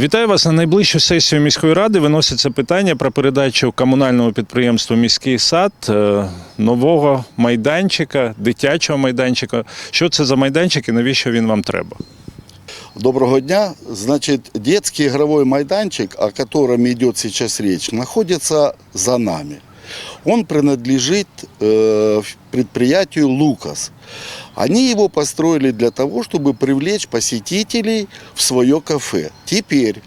Вітаю вас на найближчу сесію міської ради. Виноситься питання про передачу комунальному підприємству Міський сад е, нового майданчика, дитячого майданчика. Що це за майданчик і навіщо він вам треба? Доброго дня. Значит, детский игровой майданчик, о котором идет сейчас речь, находится за нами. Он принадлежит э, предприятию «Лукас». Они его построили для того, чтобы привлечь посетителей в свое кафе. Теперь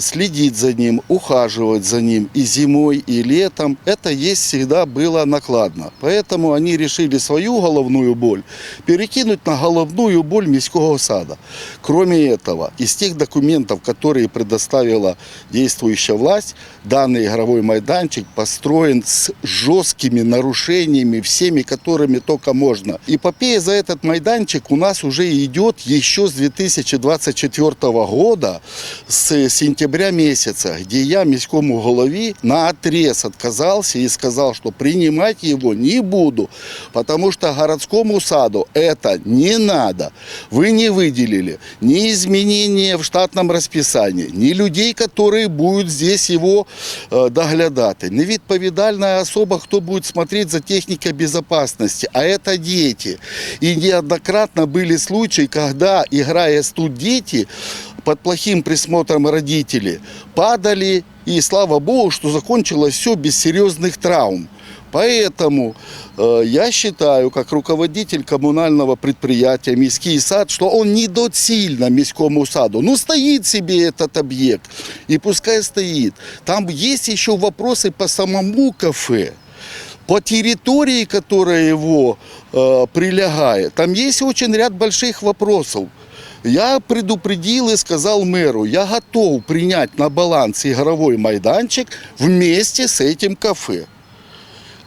следить за ним, ухаживать за ним и зимой, и летом, это есть всегда было накладно. Поэтому они решили свою головную боль перекинуть на головную боль міського сада. Кроме этого, из тех документов, которые предоставила действующая власть, данный игровой майданчик построен с жесткими нарушениями, всеми, которыми только можно. Эпопея за этот майданчик у нас уже идет еще с 2024 года, с сентября месяца, где я міському голові на отрез отказался и сказал, что принимать его не буду, потому что городскому саду это не надо. Вы не выделили ни изменения в штатном расписании, ни людей, которые будут здесь его э, доглядати, невідповідальна особа, хто буде смотреть за техникой безопасности, а это дети. И неоднократно были случаи, когда, играя тут дети, под плохим присмотром родителей, падали, и слава богу, что закончилось все без серьезных травм. Поэтому э, я считаю, как руководитель коммунального предприятия «Міський сад», что он недоцільно міському саду. Ну, стоит себе этот объект, и пускай стоит. Там есть еще вопросы по самому кафе. По территории, которая его э, прилегает, там есть очень ряд больших вопросов. Я предупредил и сказал мэру, я готов принять на баланс игровой майданчик вместе с этим кафе.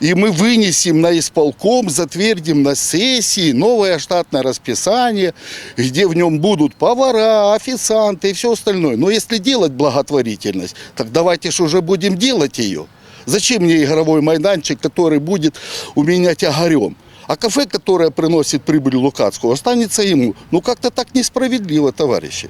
И мы вынесем на исполком, затвердим на сессии новое штатное расписание, где в нем будут повара, официанты и все остальное. Но если делать благотворительность, так давайте же уже будем делать ее. Зачем мне игровой майданчик, который будет у меня тягарем? А кафе, которое приносит прибыль Лукацкого, останется ему. Ну как-то так несправедливо, товарищи.